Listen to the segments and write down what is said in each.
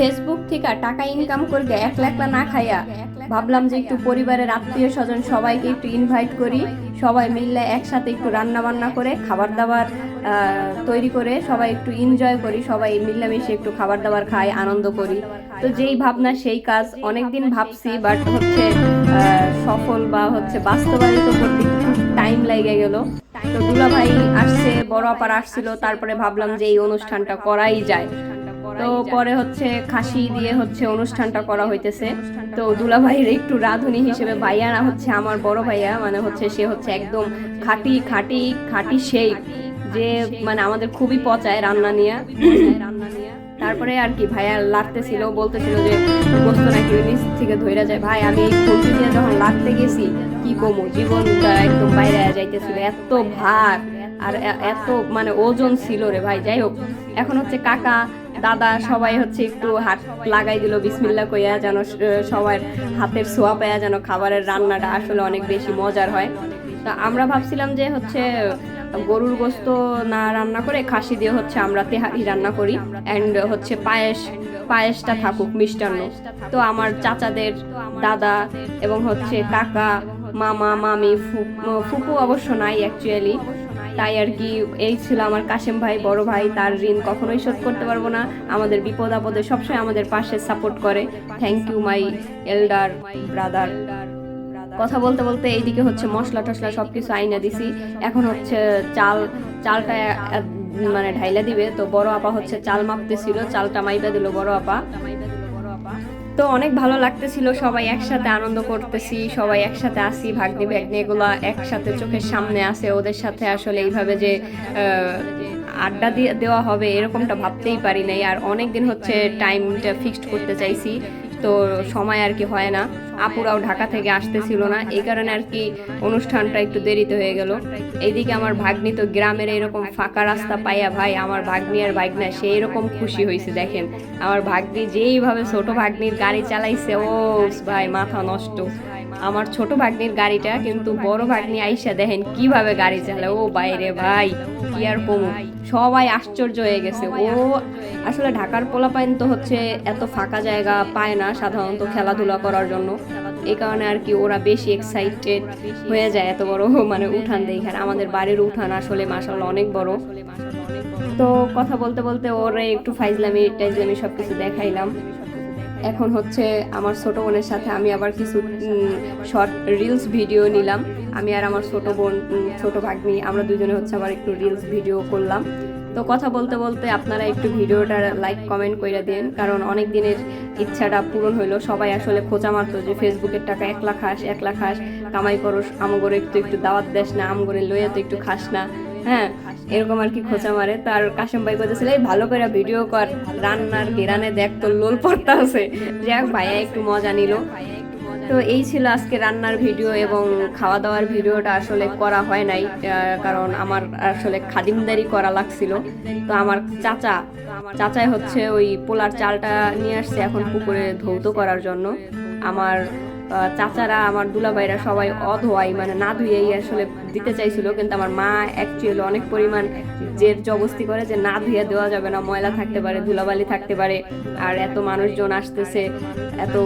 Facebook থেকে টাকা income করবে একলা একলা না খাইয়া। ভাবলাম যে একটু পরিবারের আত্মীয় স্বজন সবাইকে একটু ইনভাইট করি। সবাই মিললে একসাথে একটু রান্না বান্না করে খাবার দাবার তৈরি করে সবাই একটু এনজয় করি, সবাই মিলেমিশে একটু খাবার দাবার খাই, আনন্দ করি। তো যেই ভাবনা, সেই কাজ অনেকদিন ভাবছি বাট হচ্ছে সফল বা হচ্ছে বাস্তবায়িত করতে টাইম লেগে গেল। তো দুলাভাই আসছে, বড় আপার আসছিল, তারপরে ভাবলাম যে এই অনুষ্ঠানটা করাই যায়। তো পরে হচ্ছে খাসি দিয়ে হচ্ছে অনুষ্ঠানটা করা হইতেছে। তো দুলা ভাইয়ের একটু রাঁধুনি হিসেবে ভাইয়া না হচ্ছে আমার বড় ভাইয়া মানে হচ্ছে সে হচ্ছে একদম খাঁটি খাঁটি খাঁটি সেই যে মানে আমাদের খুবই পচায় রান্না নিয়ে। তারপরে আর কি ভাইয়া লাগতেছিল বলতেছিল যে গোস্ত নাকি নিচ থেকে ধইরা যায়। ভাই, আমি দিয়ে যখন লাগতে গেছি, কি কমো? জীবনটা একদম বাইরে যাইতেছিল। এত ভার, আর এত মানে ওজন ছিল রে ভাই, যাই হোক। এখন হচ্ছে কাকা দাদা সবাই হচ্ছে একটু হাত লাগাই দিল, বিসমিল্লা কইয়া যেন স- সবার হাতের ছোঁয়া পায়া যেন খাবারের রান্নাটা আসলে অনেক বেশি মজার হয়। তা আমরা ভাবছিলাম যে হচ্ছে গরুর গোস্ত না রান্না করে, খাসি দিয়ে হচ্ছে আমরা তেহারি রান্না করি। অ্যান্ড হচ্ছে পায়েস, পায়েসটা থাকুক মিষ্টান্ন। তো আমার চাচাদের দাদা এবং হচ্ছে কাকা, মামা, মামি ফুপু অবশ্য নাই অ্যাকচুয়ালি তাই আর কি, এই ছিল আমার কাশেম ভাই, বড় ভাই, তার ঋণ কখনোই শোধ করতে পারব না। আমাদের বিপদ আপদে সবসময় আমাদের পাশে সাপোর্ট করে। Thank you my elder brother কথা বলতে বলতে এইদিকে হচ্ছে মশলা টশলা সব কিছু আইনা দিছি। এখন হচ্ছে চাল, চালটা মানে ঢাইলা দিবে। তো বড় আপা হচ্ছে চাল মাপতেছিল, চালটা মাইপা দিল বড় আপা। তো অনেক ভালো লাগতেছিল, সবাই একসাথে আনন্দ করতেছি, সবাই একসাথে আসি, ভাগ্নি ভাগ্নি এগুলো একসাথে চোখের সামনে আসে, ওদের সাথে আসলে এইভাবে যে আড্ডা দেওয়া হবে এরকমটা ভাবতেই পারি নাই। আর অনেক দিন হচ্ছে টাইমটা ফিক্সড করতে চাইছি। তো সময় আর কি হয় না। আপুরাও ঢাকা থেকে আসতেছিল না। এই কারণে আর কি অনুষ্ঠানটা একটু দেরিতে হয়ে গেল। এইদিকে আমার ভাগ্নি তো গ্রামের এরকম ফাঁকা রাস্তা পাইয়া ভাই, আমার ভাগ্নি আর ভাগ্না সেই রকম খুশি হয়েছে দেখেন। আমার ভাগ্নি যেইভাবে ছোট ভাগ্নির গাড়ি চালাইছে, ও ভাই, মাথা নষ্ট। আমার ছোট ভাগ্নির গাড়িটা কিন্তু বড় ভাগ্নি আইসা দেখেন কীভাবে গাড়ি চালায়। ও বাইরে ভাই, কি আর কমু? সবাই আশ্চর্য হয়ে গেছে। ও আসলে ঢাকার পোলাপাইন তো হচ্ছে এত ফাঁকা জায়গা পায় না সাধারণত খেলাধুলা করার জন্য। এই কারণে আর কি ওরা বেশি এক্সাইটেড হয়ে যায় এত বড় মানে উঠান দেখে। আমাদের বাড়ির উঠান আসলে মাসাল অনেক বড়। তো কথা বলতে বলতে ওরে একটু ফাইজলামি, টাইজলামি সব কিছু দেখাইলাম। এখন হচ্ছে আমার ছোট বোনের সাথে আমি আবার কিছু শর্ট রিলস ভিডিও নিলাম। আমি আর আমার ছোট বোন ছোট ভাগ্নি, আমরা দুজনে হচ্ছে আবার একটু রিলস ভিডিও করলাম। তো কথা বলতে বলতে আপনারা একটু ভিডিওটা লাইক কমেন্ট করে দিন কারণ অনেক দিনের ইচ্ছাটা পূরণ হইল। সবাই আসলে খোঁচা মারতো যে ফেসবুকের টাকা এক লাখ খাস এক লাখ খাস কামাই করো আমগরে একটু একটু দাওয়াত দেস না, আমগরে লইয়া তো একটু খাস না। হ্যাঁ? এরকম আর কি খোঁচা মারে। তার কাশেম ভাই কইতেছিল এই ভালো করে ভিডিও কর। রান্নার গেরানে দেখ তোর লোল পড়তা আছে যাক ভাইয়া একটু মজা নিল। তো এই ছিল আজকে রান্নার ভিডিও এবং খাওয়া দাওয়ার ভিডিওটা আসলে করা হয় নাই কারণ আমার আসলে খাদিমদারি করা লাগছিল। তো আমার চাচা, চাচাই হচ্ছে ওই পোলার চালটা নিয়ে আসছে এখন পুকুরে ধৌত করার জন্য। আমার চাচারা, আমার দুলাভাইরা সবাই অধোয়াই মানে না ধুয়েই আসলে দিতে চাইছিল, কিন্তু আমার মা অ্যাকচুয়ালি অনেক পরিমাণ জের জবস্তি করে যে না ধুয়ে দেওয়া যাবে না, ময়লা থাকতে পারে, ধুলাবালি থাকতে পারে, আর এত মানুষজন আসতেছে, এত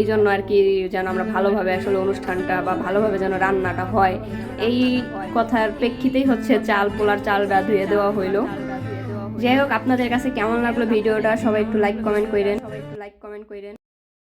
এই জন্য আর কি যেন আমরা ভালোভাবে আসলে অনুষ্ঠানটা বা ভালোভাবে যেন রান্নাটা হয়। এই কথার প্রেক্ষিতেই হচ্ছে চাল পোলার চালটা ধুয়ে দেওয়া হইল। যাই হোক আপনাদের কাছে কেমন লাগল ভিডিওটা? সবাই একটু লাইক কমেন্ট করেন সবাই একটু লাইক কমেন্ট করেন